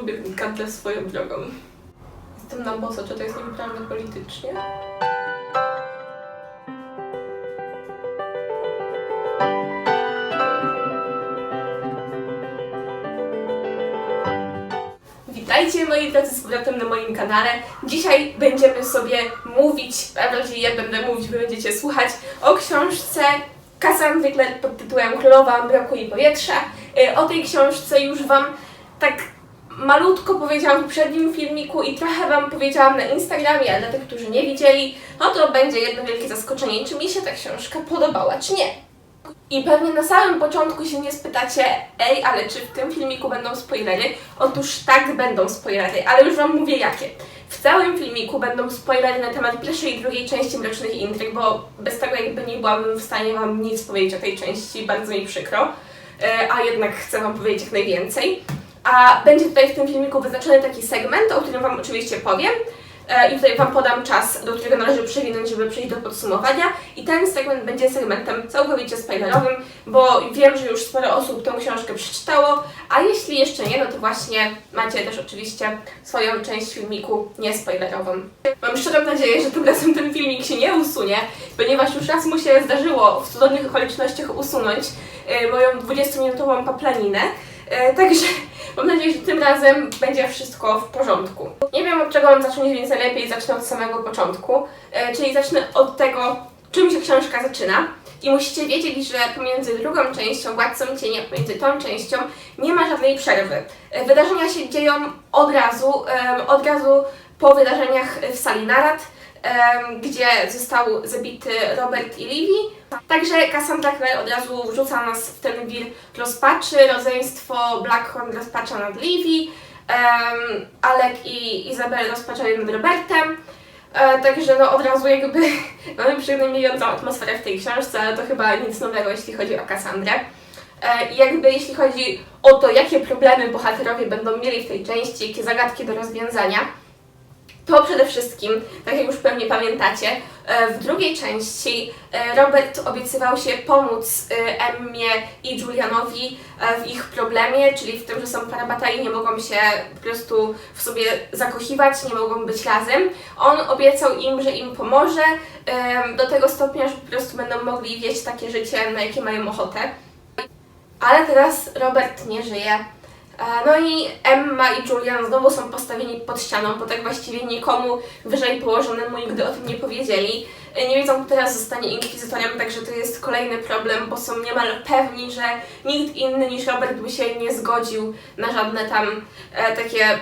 lubię gadać swoją drogą. Jestem na boso, czy to jest niepoprawne politycznie? Witajcie moi drodzy z powrotem na moim kanale. Dzisiaj będziemy sobie mówić, a raczej ja będę mówić, wy będziecie słuchać o książce Cassandry Clare pod tytułem Królowa Mroku i Powietrza. Y, O tej książce już Wam tak malutko powiedziałam w poprzednim filmiku i trochę Wam powiedziałam na Instagramie, ale dla tych, którzy nie widzieli, no to będzie jedno wielkie zaskoczenie, czy mi się ta książka podobała, czy nie. I pewnie na samym początku się nie spytacie, ej, ale czy w tym filmiku będą spoilery? Otóż tak, będą spoilery, ale już Wam mówię jakie. W całym filmiku będą spoilery na temat pierwszej i drugiej części Mrocznych Intryg, bo bez tego jakby nie byłabym w stanie Wam nic powiedzieć o tej części, bardzo mi przykro, E, a jednak chcę Wam powiedzieć jak najwięcej. A będzie tutaj w tym filmiku wyznaczony taki segment, o którym Wam oczywiście powiem. E, I tutaj Wam podam czas, do którego należy przewinąć, żeby przejść do podsumowania. I ten segment będzie segmentem całkowicie spoilerowym, bo wiem, że już sporo osób tą książkę przeczytało, a jeśli jeszcze nie, no to właśnie macie też oczywiście swoją część filmiku niespoilerową. Mam szczerą nadzieję, że tym razem ten filmik się nie usunie, ponieważ już raz mu się zdarzyło w cudownych okolicznościach usunąć e, moją 20-minutową paplaninę. E, Także mam nadzieję, że tym razem będzie wszystko w porządku. Nie wiem od czego mam zacząć, więc najlepiej zacznę od samego początku. E, Czyli zacznę od tego, czym się książka zaczyna. I musicie wiedzieć, że pomiędzy drugą częścią Władcą Cienia, pomiędzy tą częścią nie ma żadnej przerwy. E, Wydarzenia się dzieją od razu, od razu po wydarzeniach w sali narad, gdzie został zabity Robert i Livy. Także Cassandra Clare od razu wrzuca nas w ten wir rozpaczy, rodzeństwo Blackhorn rozpacza nad Livy, em, Alec i Izabel rozpaczają nad Robertem. E, także no od razu jakby mamy przygnębiającą atmosferę w tej książce, ale to chyba nic nowego, jeśli chodzi o Cassandrę. E, jakby jeśli chodzi o to, jakie problemy bohaterowie będą mieli w tej części, jakie zagadki do rozwiązania, to przede wszystkim, tak jak już pewnie pamiętacie, e, w drugiej części e, Robert obiecywał się pomóc e, Emmie i Julianowi w ich problemie, czyli w tym, że są parabata i nie mogą się po prostu w sobie zakochiwać, nie mogą być razem. On obiecał im, że im pomoże do tego stopnia, że po prostu będą mogli wieść takie życie, na jakie mają ochotę. Ale teraz Robert nie żyje. E, No i Emma i Julian znowu są postawieni pod ścianą, bo tak właściwie nikomu wyżej położonemu nigdy o tym nie powiedzieli. E, Nie wiedzą, kto teraz zostanie inkwizytorem, także to jest kolejny problem, bo są niemal pewni, że nikt inny niż Robert by się nie zgodził na żadne tam e, takie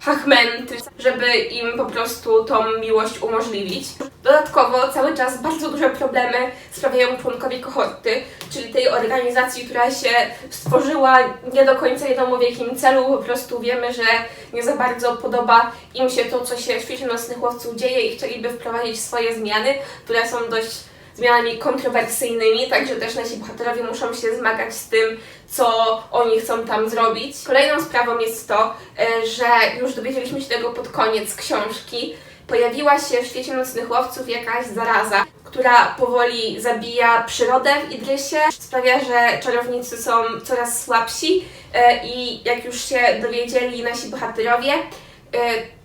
hachmenty, żeby im po prostu tą miłość umożliwić. Dodatkowo cały czas bardzo duże problemy sprawiają członkowie kohorty, czyli tej organizacji, która się stworzyła nie do końca wiadomo w jakim celu, po prostu wiemy, że nie za bardzo podoba im się to, co się w świecie nocnych łowców dzieje i chcieliby wprowadzić swoje zmiany, które są dość zmianami kontrowersyjnymi, także też nasi bohaterowie muszą się zmagać z tym, co oni chcą tam zrobić. Kolejną sprawą jest to, e, że już dowiedzieliśmy się tego pod koniec książki, pojawiła się w świecie nocnych łowców jakaś zaraza, która powoli zabija przyrodę w Idrysie, sprawia, że czarownicy są coraz słabsi e, i jak już się dowiedzieli nasi bohaterowie,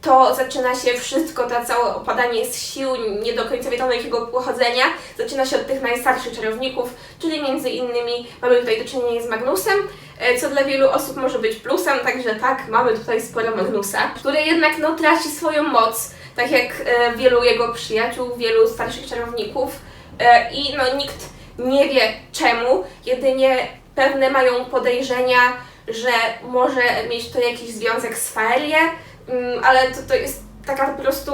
to zaczyna się wszystko, to całe opadanie z sił, nie do końca wiadomo jakiego pochodzenia, zaczyna się od tych najstarszych czarowników, czyli między innymi mamy tutaj do czynienia z Magnusem, e, co dla wielu osób może być plusem, także tak, mamy tutaj sporo Magnusa, który jednak no, traci swoją moc, tak jak e, wielu jego przyjaciół, wielu starszych czarowników i no, nikt nie wie czemu, jedynie pewne mają podejrzenia, że może mieć to jakiś związek z Faelie, mm, ale to, to jest taka po prostu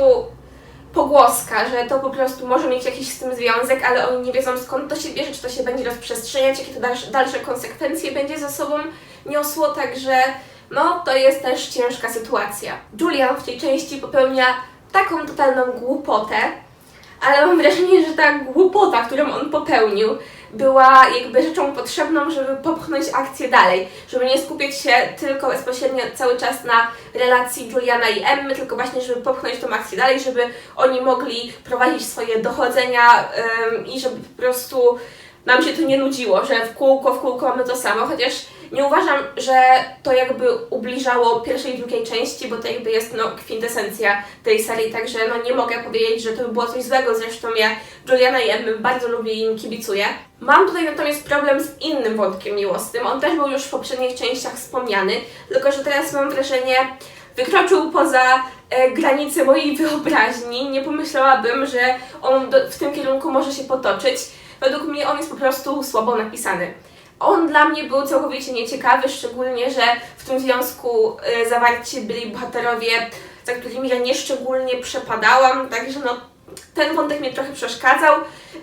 pogłoska, że to po prostu może mieć jakiś z tym związek, ale oni nie wiedzą skąd to się bierze, czy to się będzie rozprzestrzeniać, jakie to dalsze, dalsze konsekwencje będzie za sobą niosło, także no to jest też ciężka sytuacja. Julian w tej części popełnia taką totalną głupotę, ale mam wrażenie, że ta głupota, którą on popełnił, była jakby rzeczą potrzebną, żeby popchnąć akcję dalej, żeby nie skupiać się tylko bezpośrednio cały czas na relacji Juliana i Emmy, tylko właśnie, żeby popchnąć tą akcję dalej, żeby oni mogli prowadzić swoje dochodzenia i żeby po prostu nam się to nie nudziło, że w kółko, w kółko mamy to samo, chociaż Nie uważam, że to jakby ubliżało pierwszej i drugiej części, bo to jakby jest no, kwintesencja tej serii, także no, nie mogę powiedzieć, że to by było coś złego. Zresztą ja Juliana i Emmy bardzo lubię i im kibicuję. Mam tutaj natomiast problem z innym wątkiem miłosnym. On też był już w poprzednich częściach wspomniany, tylko że teraz mam wrażenie, wykroczył poza e, granice mojej wyobraźni. Nie pomyślałabym, że on do, w tym kierunku może się potoczyć. Według mnie on jest po prostu słabo napisany. On dla mnie był całkowicie nieciekawy, szczególnie, że w tym związku e, zawarci byli bohaterowie, za którymi ja nieszczególnie przepadałam, także no, ten wątek mnie trochę przeszkadzał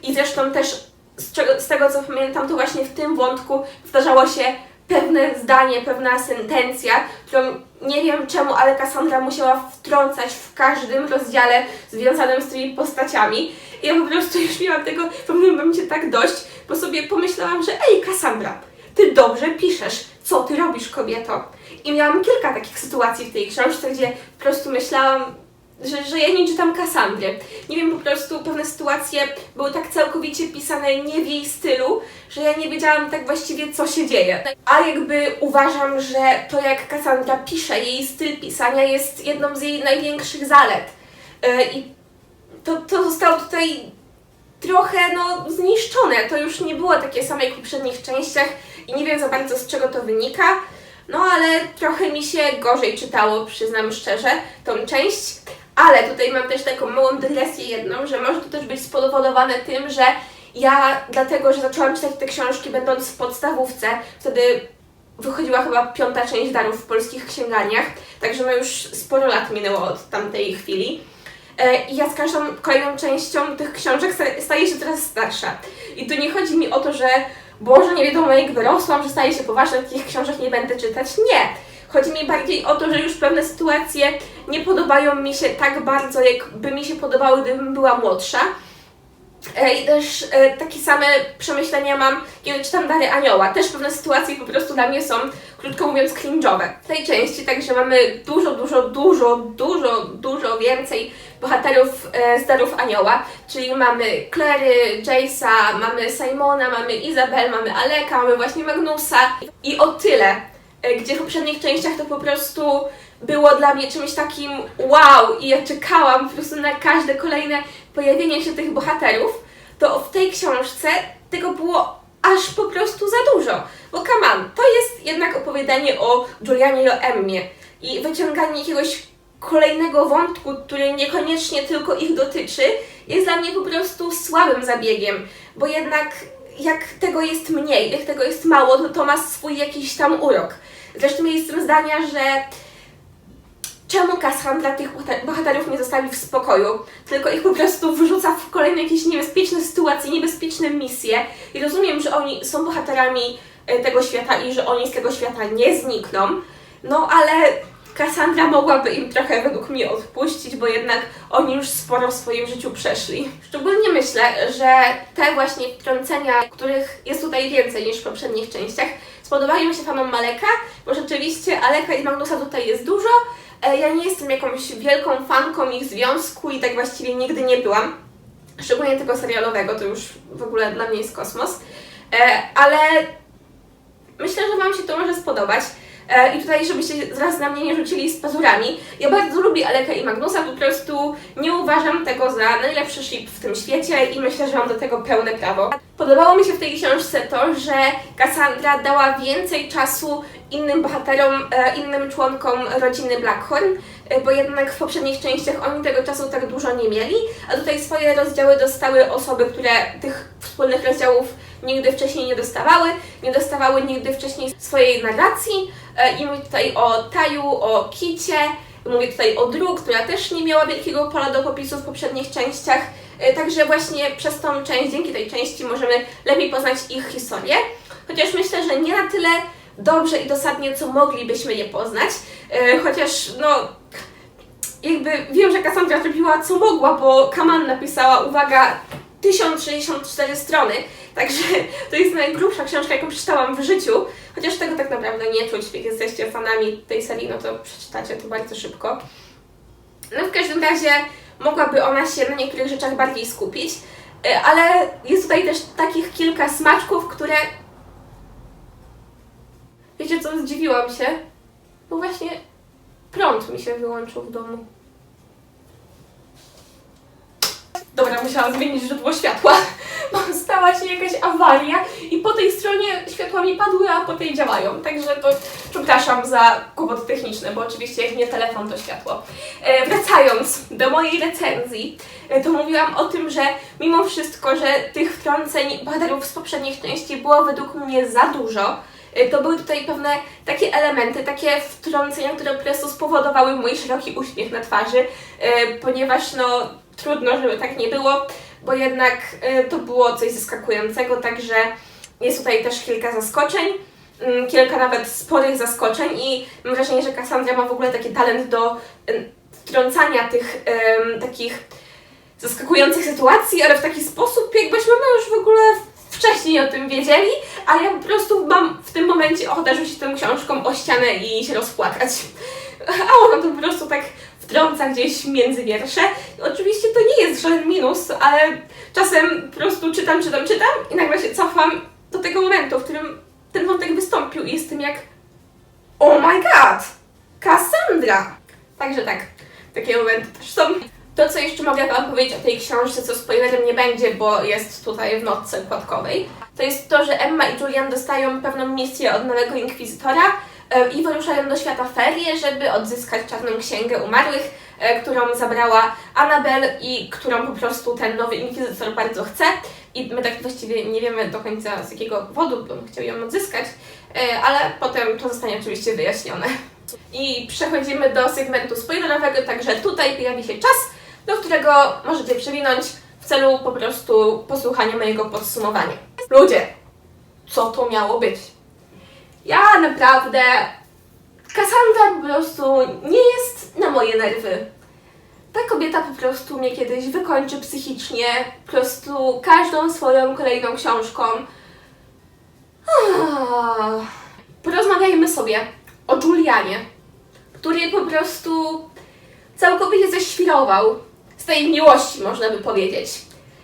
i zresztą też z, czego, z tego co pamiętam, to właśnie w tym wątku zdarzało się pewne zdanie, pewna sentencja, którą nie wiem czemu, ale Cassandra musiała wtrącać w każdym rozdziale związanym z tymi postaciami. I ja po prostu już miałam tego pewnym momencie tak dość, bo sobie pomyślałam, że ej Cassandra, ty dobrze piszesz, co ty robisz kobieto? I miałam kilka takich sytuacji w tej książce, gdzie po prostu myślałam, że, że ja nie czytam Kassandry. Nie wiem, po prostu pewne sytuacje były tak całkowicie pisane nie w jej stylu, że ja nie wiedziałam tak właściwie, co się dzieje. A jakby uważam, że to jak Cassandra pisze, jej styl pisania jest jedną z jej największych zalet. Yy, I to, to zostało tutaj trochę no, zniszczone. To już nie było takie same jak w poprzednich częściach i nie wiem za bardzo z czego to wynika. No ale trochę mi się gorzej czytało, przyznam szczerze, tą część. Ale tutaj mam też taką małą dygresję jedną, że może to też być spowodowane tym, że ja dlatego, że zaczęłam czytać te książki będąc w podstawówce, wtedy wychodziła chyba piąta część darów w polskich księgarniach, także no już sporo lat minęło od tamtej chwili. E, I ja z każdą kolejną częścią tych książek sta- staję się coraz starsza. I tu nie chodzi mi o to, że Boże, nie wiadomo jak wyrosłam, że staję się poważna, takich książek nie będę czytać. Nie! Chodzi mi bardziej o to, że już pewne sytuacje nie podobają mi się tak bardzo, jakby mi się podobały, gdybym była młodsza. E, I też e, takie same przemyślenia mam, kiedy czytam Dary Anioła. Też pewne sytuacje po prostu dla mnie są, krótko mówiąc, cringe'owe. W tej części także mamy dużo, dużo, dużo, dużo, dużo więcej bohaterów e, z Darów Anioła. Czyli mamy Clary, Jace'a, mamy Simona, mamy Izabel, mamy Aleka, mamy właśnie Magnusa. I o tyle, gdzie w poprzednich częściach to po prostu było dla mnie czymś takim wow i ja czekałam po prostu na każde kolejne pojawienie się tych bohaterów, to w tej książce tego było aż po prostu za dużo. Bo on, to jest jednak opowiadanie o Julianie i o Emmie i wyciąganie jakiegoś kolejnego wątku, który niekoniecznie tylko ich dotyczy, jest dla mnie po prostu słabym zabiegiem, bo jednak jak tego jest mniej, jak tego jest mało, to to ma swój jakiś tam urok. Zresztą jestem zdania, że czemu Cassandra tych bohater- bohaterów nie zostawi w spokoju, tylko ich po prostu wrzuca w kolejne jakieś niebezpieczne sytuacje, niebezpieczne misje. I rozumiem, że oni są bohaterami e, tego świata i że oni z tego świata nie znikną, no ale Cassandra mogłaby im trochę według mnie odpuścić, bo jednak oni już sporo w swoim życiu przeszli. Szczególnie myślę, że te właśnie wtrącenia, których jest tutaj więcej niż w poprzednich częściach, spodobają się fanom Maleka, bo rzeczywiście Aleka i Magnusa tutaj jest dużo. E, Ja nie jestem jakąś wielką fanką ich związku i tak właściwie nigdy nie byłam. Szczególnie tego serialowego, to już w ogóle dla mnie jest kosmos. E, Ale myślę, że Wam się to może spodobać. E, I tutaj, żebyście zaraz na mnie nie rzucili z pazurami, ja bardzo lubię Alekę i Magnusa, po prostu nie uważam tego za najlepszy ship w tym świecie i myślę, że mam do tego pełne prawo. Podobało mi się w tej książce to, że Cassandra dała więcej czasu innym bohaterom, e, innym członkom rodziny Blackhorn, e, bo jednak w poprzednich częściach oni tego czasu tak dużo nie mieli, a tutaj swoje rozdziały dostały osoby, które tych wspólnych rozdziałów nigdy wcześniej nie dostawały, nie dostawały nigdy wcześniej swojej narracji. E, I mówię tutaj o Taju, o Kicie, mówię tutaj o Dru, która też nie miała wielkiego pola do popisu w poprzednich częściach. E, Także właśnie przez tą część, dzięki tej części możemy lepiej poznać ich historię. Chociaż myślę, że nie na tyle dobrze i dosadnie, co moglibyśmy je poznać. E, Chociaż no, jakby wiem, że Cassandra zrobiła co mogła, bo Kaman napisała, uwaga, 1064 strony, także to jest najgrubsza książka, jaką przeczytałam w życiu, chociaż tego tak naprawdę nie czuć, jak jesteście fanami tej serii, no to przeczytacie to bardzo szybko. No w każdym razie mogłaby ona się na niektórych rzeczach bardziej skupić, y, ale jest tutaj też takich kilka smaczków, które Wiecie co, zdziwiłam się, bo właśnie prąd mi się wyłączył w domu. Dobra, musiałam zmienić źródło światła, bo stała się jakaś awaria i po tej stronie światła mi padły, a po tej działają. Także to przepraszam za kłopoty techniczne, bo oczywiście jak nie telefon, to światło. E, wracając do mojej recenzji, e, to mówiłam o tym, że mimo wszystko, że tych wtrąceń bohaterów z poprzednich części było według mnie za dużo, e, to były tutaj pewne takie elementy, takie wtrącenia, które po prostu spowodowały mój szeroki uśmiech na twarzy, e, ponieważ no trudno, żeby tak nie było, bo jednak e, to było coś zaskakującego, także jest tutaj też kilka zaskoczeń, mm, kilka nawet sporych zaskoczeń i mam wrażenie, że Cassandra ma w ogóle taki talent do em, wtrącania tych takich zaskakujących sytuacji, ale w taki sposób, jakbyśmy my już w ogóle wcześniej o tym wiedzieli, a ja po prostu mam w tym momencie ochotę rzucić tą książką o ścianę i się rozpłakać. A ona to po prostu tak wtrąca gdzieś między wiersze. Oczywiście to nie jest żaden minus, ale czasem po prostu czytam, czytam, czytam i nagle się cofam do tego momentu, w którym ten wątek wystąpił i jestem jak Oh my god! Cassandra! Także tak, takie momenty też są. To, co jeszcze mogę Wam powiedzieć o tej książce, co spoilerem nie będzie, bo jest tutaj w notce układkowej, to jest to, że Emma i Julian dostają pewną misję od nowego inkwizytora i wyruszają do świata ferie, żeby odzyskać czarną księgę umarłych, e, którą zabrała Annabel i którą po prostu ten nowy inkwizytor bardzo chce. I my tak właściwie nie wiemy do końca z jakiego powodu by on chciał ją odzyskać, e, ale potem to zostanie oczywiście wyjaśnione. I przechodzimy do segmentu spoilerowego, także tutaj pojawi się czas, do którego możecie przewinąć w celu po prostu posłuchania mojego podsumowania. Ludzie, co to miało być? Ja naprawdę. Cassandra po prostu nie jest na moje nerwy. Ta kobieta po prostu mnie kiedyś wykończy psychicznie, po prostu każdą swoją kolejną książką. Ah. Porozmawiajmy sobie o Julianie, który po prostu całkowicie ześwirował z tej miłości, można by powiedzieć.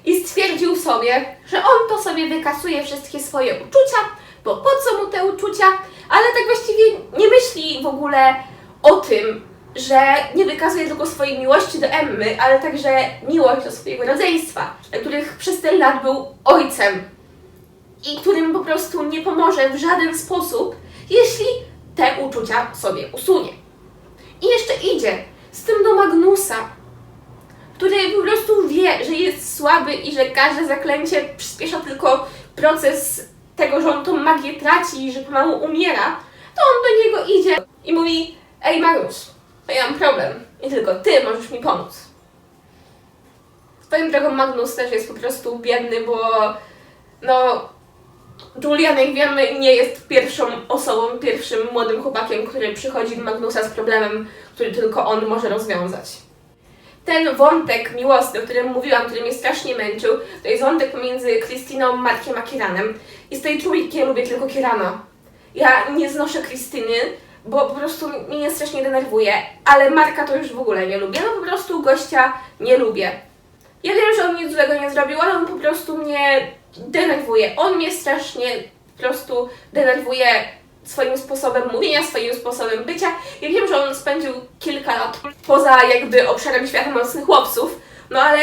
I stwierdził sobie, że on to sobie wykasuje wszystkie swoje uczucia, bo po co mu te uczucia, ale tak właściwie nie myśli w ogóle o tym, że nie wykazuje tylko swojej miłości do Emmy, ale także miłość do swojego rodzeństwa, których przez tyle lat był ojcem i którym po prostu nie pomoże w żaden sposób, jeśli te uczucia sobie usunie. I jeszcze idzie z tym do Magnusa, który po prostu wie, że jest słaby i że każde zaklęcie przyspiesza tylko proces tego, że on tą magię traci i że pomału umiera, to on do niego idzie i mówi Ej Magnus, ja mam problem i tylko ty możesz mi pomóc. Swoją drogą Magnus też jest po prostu biedny, bo no Julian, jak wiemy, nie jest pierwszą osobą, pierwszym młodym chłopakiem, który przychodzi do Magnusa z problemem, który tylko on może rozwiązać. Ten wątek miłosny, o którym mówiłam, który mnie strasznie męczył, to jest wątek pomiędzy Krystyną, Markiem a Kieranem. I z tej trójki ja lubię tylko Kierana. Ja nie znoszę Krystyny, bo po prostu mnie strasznie denerwuje, ale Marka to już w ogóle nie lubię, no po prostu gościa nie lubię. Ja wiem, że on nic złego nie zrobił, ale on po prostu mnie denerwuje. On mnie strasznie po prostu denerwuje swoim sposobem mówienia, swoim sposobem bycia. Ja wiem, że on spędził kilka lat poza jakby obszarem świata mocnych chłopców, no ale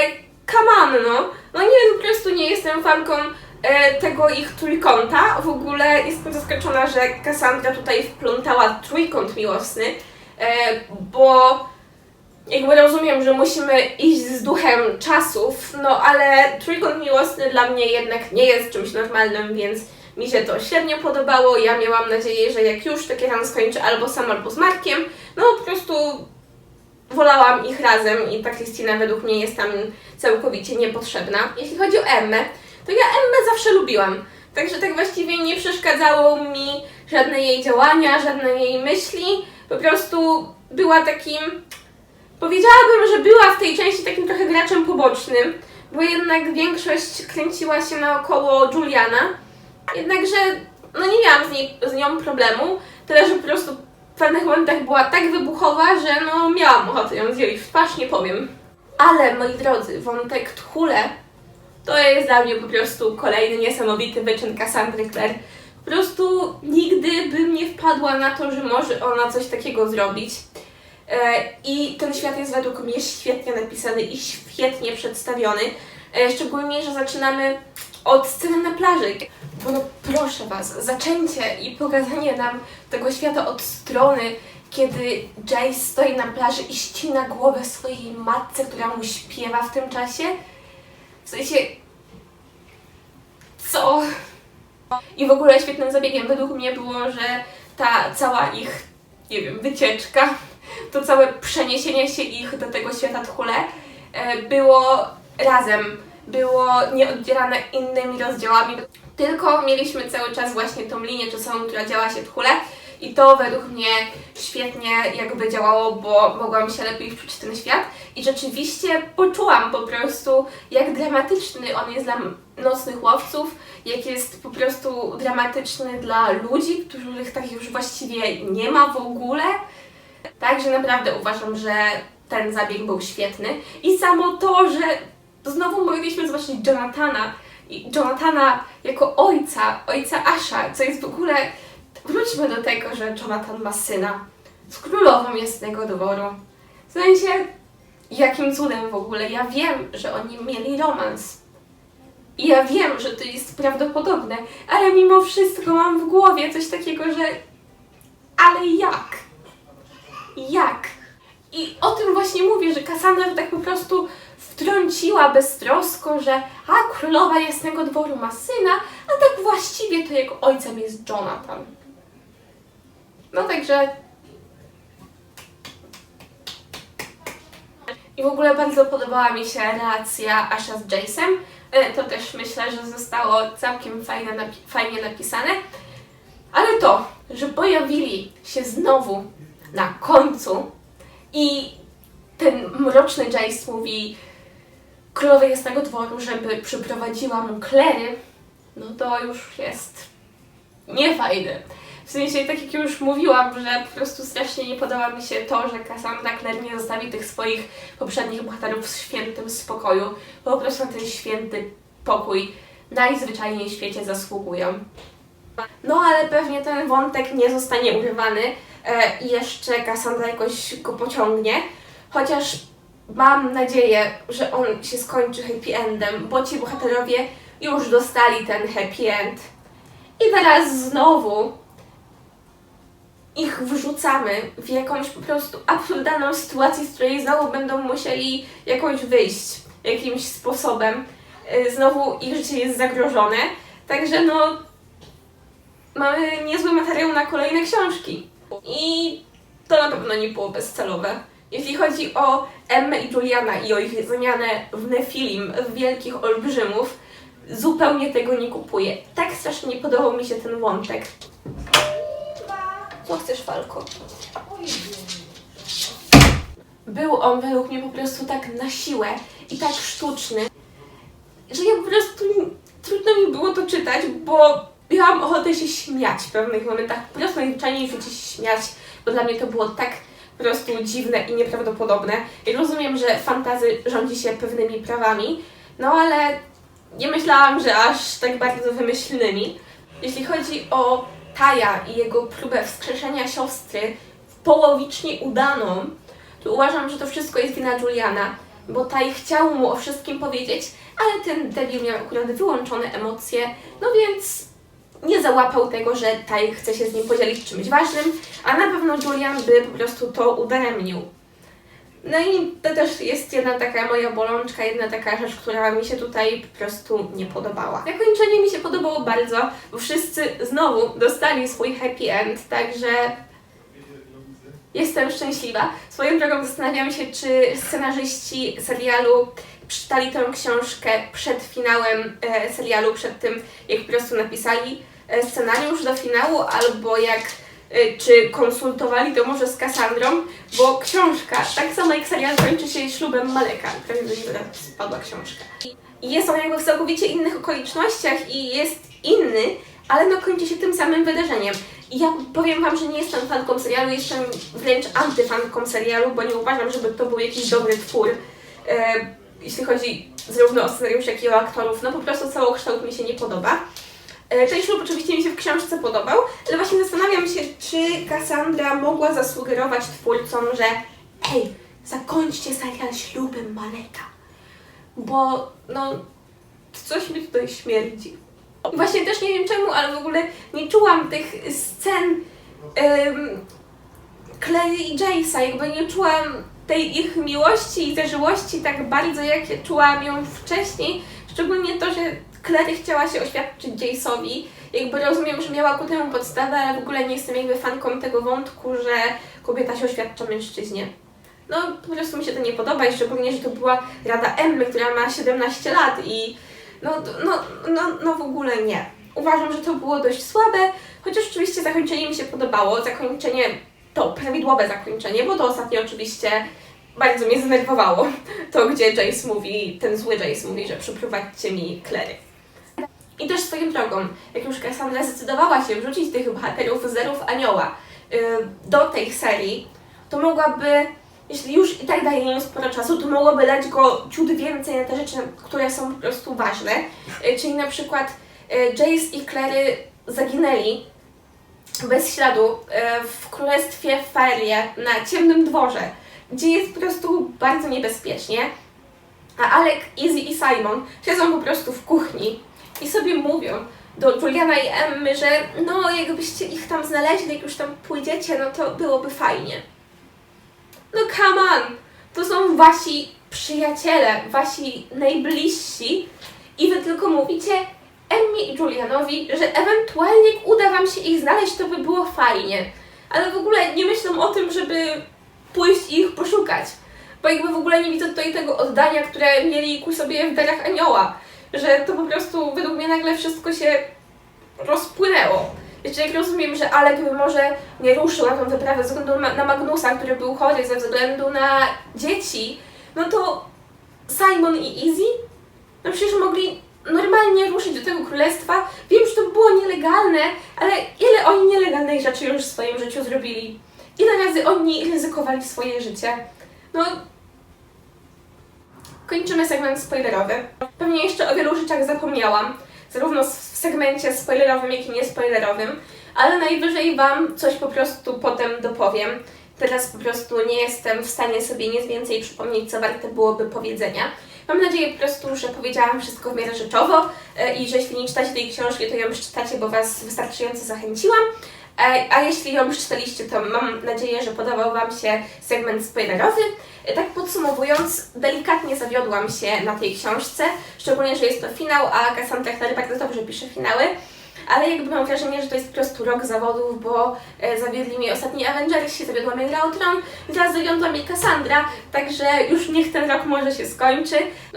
come on, no. No nie, po prostu nie jestem fanką e, tego ich trójkąta. W ogóle jestem zaskoczona, że Cassandra tutaj wplątała trójkąt miłosny, e, bo jakby rozumiem, że musimy iść z duchem czasów, no ale trójkąt miłosny dla mnie jednak nie jest czymś normalnym, więc mi się to średnio podobało. Ja miałam nadzieję, że jak już takie ran skończy albo sam, albo z Markiem, no po prostu wolałam ich razem i ta Krystyna według mnie jest tam całkowicie niepotrzebna. Jeśli chodzi o Emmę, to ja Emmę zawsze lubiłam. Także tak właściwie nie przeszkadzało mi żadne jej działania, żadne jej myśli. Po prostu była takim Powiedziałabym, że była w tej części takim trochę graczem pobocznym, bo jednak większość kręciła się naokoło Juliana. Jednakże no nie miałam z, niej, z nią problemu, tyle że po prostu w pewnych momentach była tak wybuchowa, że no miałam ochotę ją zjeść w twarz, nie powiem. Ale moi drodzy, wątek Tchule to jest dla mnie po prostu kolejny niesamowity wyczyn Cassandry Clare. Po prostu nigdy bym nie wpadła na to, że może ona coś takiego zrobić. E, I ten świat jest według mnie świetnie napisany i świetnie przedstawiony. E, Szczególnie, że zaczynamy od sceny na plaży. Bo no proszę Was, zaczęcie i pokazanie nam tego świata od strony, kiedy Jace stoi na plaży i ścina głowę swojej matce, która mu śpiewa w tym czasie. W sensie... Co? I w ogóle świetnym zabiegiem według mnie było, że ta cała ich, nie wiem, wycieczka, to całe przeniesienie się ich do tego świata Tchule e, było razem, było nieoddzielane innymi rozdziałami, tylko mieliśmy cały czas właśnie tą linię czasową, która działa się Tchule i to według mnie świetnie jakby działało, bo mogłam się lepiej wczuć w ten świat i rzeczywiście poczułam po prostu, jak dramatyczny on jest dla nocnych łowców, jak jest po prostu dramatyczny dla ludzi, których tak już właściwie nie ma w ogóle. Także naprawdę uważam, że ten zabieg był świetny. I samo to, że znowu mogliśmy zobaczyć Jonathana i Jonathana jako ojca, ojca Asha, co jest w ogóle. Wróćmy do tego, że Jonathan ma syna. Z królową jasnego dworu. W sensie, jakim cudem w ogóle? Ja wiem, że oni mieli romans. I ja wiem, że to jest prawdopodobne, ale mimo wszystko mam w głowie coś takiego, że. Ale jak? Jak? I o tym właśnie mówię, że Cassandra tak po prostu wtrąciła beztrosko, że a królowa jasnego dworu ma syna, a tak właściwie to jego ojcem jest Jonathan. No także. I w ogóle bardzo podobała mi się relacja Asha z Jace'em. E, To też myślę, że zostało całkiem fajne, fajnie napisane. Ale to, że pojawili się znowu na końcu i ten mroczny Jace mówi królowej jasnego dworu, żeby przyprowadziła mu klery, no to już jest niefajne. W sensie, tak jak już mówiłam, że po prostu strasznie nie podoba mi się to, że Cassandra Clare nie zostawi tych swoich poprzednich bohaterów w świętym spokoju, po prostu na ten święty pokój najzwyczajniej w świecie zasługują. No ale pewnie ten wątek nie zostanie urywany e, i jeszcze Cassandra jakoś go pociągnie, chociaż mam nadzieję, że on się skończy happy endem, bo ci bohaterowie już dostali ten happy end. I teraz znowu ich wrzucamy w jakąś po prostu absurdalną sytuację, z której znowu będą musieli jakoś wyjść jakimś sposobem. Y, Znowu ich życie jest zagrożone. Także no, mamy niezły materiał na kolejne książki. I to na pewno nie było bezcelowe. Jeśli chodzi o Emmę i Juliana i o ich zamianę w Nefilim, w wielkich olbrzymów, zupełnie tego nie kupuję. Tak strasznie nie podobał mi się ten wątek. Co chcesz, Falko? Był on według mnie po prostu tak na siłę i tak sztuczny, że ja po prostu trudno mi było to czytać, bo miałam ochotę się śmiać w pewnych momentach, po prostu najzwyczajniej się śmiać, bo dla mnie to było tak po prostu dziwne i nieprawdopodobne. I rozumiem, że fantazy rządzi się pewnymi prawami, no ale nie myślałam, że aż tak bardzo wymyślnymi. Jeśli chodzi o Taja i jego próbę wskrzeszenia siostry połowicznie udaną, to uważam, że to wszystko jest wina Juliana, bo Taj chciał mu o wszystkim powiedzieć, ale ten debil miał akurat wyłączone emocje, no więc nie załapał tego, że Taj chce się z nim podzielić czymś ważnym, a na pewno Julian by po prostu to udaremnił. No i to też jest jedna taka moja bolączka, jedna taka rzecz, która mi się tutaj po prostu nie podobała. Zakończenie mi się podobało bardzo, bo wszyscy znowu dostali swój happy end, także jestem szczęśliwa. Swoją drogą zastanawiam się, czy scenarzyści serialu przeczytali tę książkę przed finałem e, serialu, przed tym jak po prostu napisali e, scenariusz do finału, albo jak e, czy konsultowali to może z Cassandrą, bo książka, tak samo jak serial, kończy się ślubem Maleka. Prawie do niego spadła książka. Jest on jakby w całkowicie innych okolicznościach i jest inny, ale no kończy się tym samym wydarzeniem. I ja powiem Wam, że nie jestem fanką serialu, jestem wręcz antyfanką serialu, bo nie uważam, żeby to był jakiś dobry twór. E, jeśli chodzi zarówno o scenariusz, jak i o aktorów, no po prostu całokształt mi się nie podoba. E, Ten ślub oczywiście mi się w książce podobał, ale właśnie zastanawiam się, czy Cassandra mogła zasugerować twórcom, że ej, zakończcie serial ślubem Maleka, bo no coś mi tutaj śmierdzi. Właśnie też nie wiem czemu, ale w ogóle nie czułam tych scen um, Clary i Jace'a, jakby nie czułam tej ich miłości i zażyłości tak bardzo, jak ja czułam ją wcześniej. Szczególnie to, że Clary chciała się oświadczyć Jace'owi. Jakby rozumiem, że miała ku temu podstawę, ale w ogóle nie jestem jakby fanką tego wątku, że kobieta się oświadcza mężczyźnie. No, po prostu mi się to nie podoba i szczególnie, że to była rada Emmy, która ma 17 lat i no, no, no, no w ogóle nie. Uważam, że to było dość słabe, chociaż oczywiście zakończenie mi się podobało. Zakończenie to prawidłowe zakończenie, bo to ostatnio oczywiście bardzo mnie zdenerwowało. To, gdzie Jace mówi, ten zły Jace mówi, że przyprowadźcie mi Clary. I też swoją drogą, jak już Cassandra zdecydowała się wrzucić tych bohaterów Zerów Anioła yy, do tej serii, to mogłaby, jeśli już i tak daje im sporo czasu, to mogłaby dać go ciut więcej na te rzeczy, które są po prostu ważne. Yy, czyli na przykład yy, Jace i Clary zaginęli bez śladu yy, w królestwie Ferie na ciemnym dworze, gdzie jest po prostu bardzo niebezpiecznie. A Alek, Izzy i Simon siedzą po prostu w kuchni i sobie mówią do Juliana i Emmy, że no jakbyście ich tam znaleźli, jak już tam pójdziecie, no to byłoby fajnie. No come on! To są wasi przyjaciele, wasi najbliżsi i wy tylko mówicie i Julianowi, że ewentualnie uda wam się ich znaleźć, to by było fajnie. Ale w ogóle nie myślą o tym, żeby pójść i ich poszukać. Bo jakby w ogóle nie widzę tutaj tego oddania, które mieli ku sobie w darach anioła. Że to po prostu według mnie nagle wszystko się rozpłynęło. Jeszcze jak rozumiem, że Alek by może nie ruszył na tą wyprawę ze względu na Magnusa, który był chory, ze względu na dzieci, no to Simon i Izzy, no przecież mogli normalnie ruszyć do tego królestwa. Wiem, że to było nielegalne, ale ile oni nielegalnej rzeczy już w swoim życiu zrobili? Ile razy oni ryzykowali swoje życie? No, kończymy segment spoilerowy. Pewnie jeszcze o wielu rzeczach zapomniałam, zarówno w segmencie spoilerowym, jak i niespoilerowym, ale najwyżej Wam coś po prostu potem dopowiem. Teraz po prostu nie jestem w stanie sobie nic więcej przypomnieć, co warte byłoby powiedzenia. Mam nadzieję po prostu, że powiedziałam wszystko w miarę rzeczowo e, i że jeśli nie czytacie tej książki, to ją już czytacie, bo Was wystarczająco zachęciłam. E, A jeśli ją już czytaliście, to mam nadzieję, że podobał Wam się segment spoilerowy. E, Tak podsumowując, delikatnie zawiodłam się na tej książce, szczególnie, że jest to finał, a Cassandra Clare bardzo dobrze pisze finały. Ale jakby mam wrażenie, że to jest po prostu rok zawodów, bo e, zawiedli mnie ostatni Avengersi, zawiodła mnie Gra Tron, teraz zawiodła mnie Cassandra, także już niech ten rok może się skończy.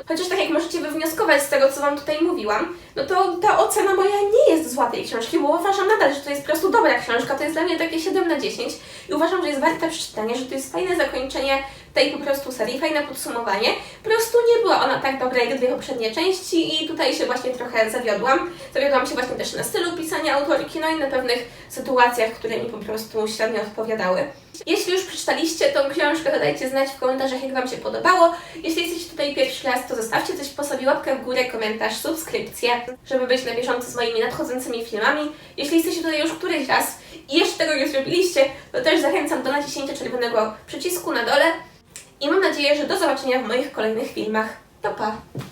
Chociaż tak jak możecie wywnioskować z tego, co Wam tutaj mówiłam, no to ta ocena moja nie jest zła tej książki, bo uważam nadal, że to jest po prostu dobra książka, to jest dla mnie takie 7 na 10 i uważam, że jest warta przeczytania, że to jest fajne zakończenie tej po prostu serii, fajne podsumowanie. Po prostu nie była ona tak dobra jak dwie poprzednie części i tutaj się właśnie trochę zawiodłam. Zawiodłam się właśnie też na stylu pisania autorki, no i na pewnych sytuacjach, które mi po prostu średnio odpowiadały. Jeśli już przeczytaliście tą książkę, to dajcie znać w komentarzach, jak Wam się podobało. Jeśli jesteście tutaj pierwszy raz, to zostawcie coś po sobie, łapkę w górę, komentarz, subskrypcję, żeby być na bieżąco z moimi nadchodzącymi filmami. Jeśli jesteście tutaj już któryś raz i jeszcze tego nie zrobiliście, to też zachęcam do naciśnięcia czerwonego przycisku na dole. I mam nadzieję, że do zobaczenia w moich kolejnych filmach. Pa, pa!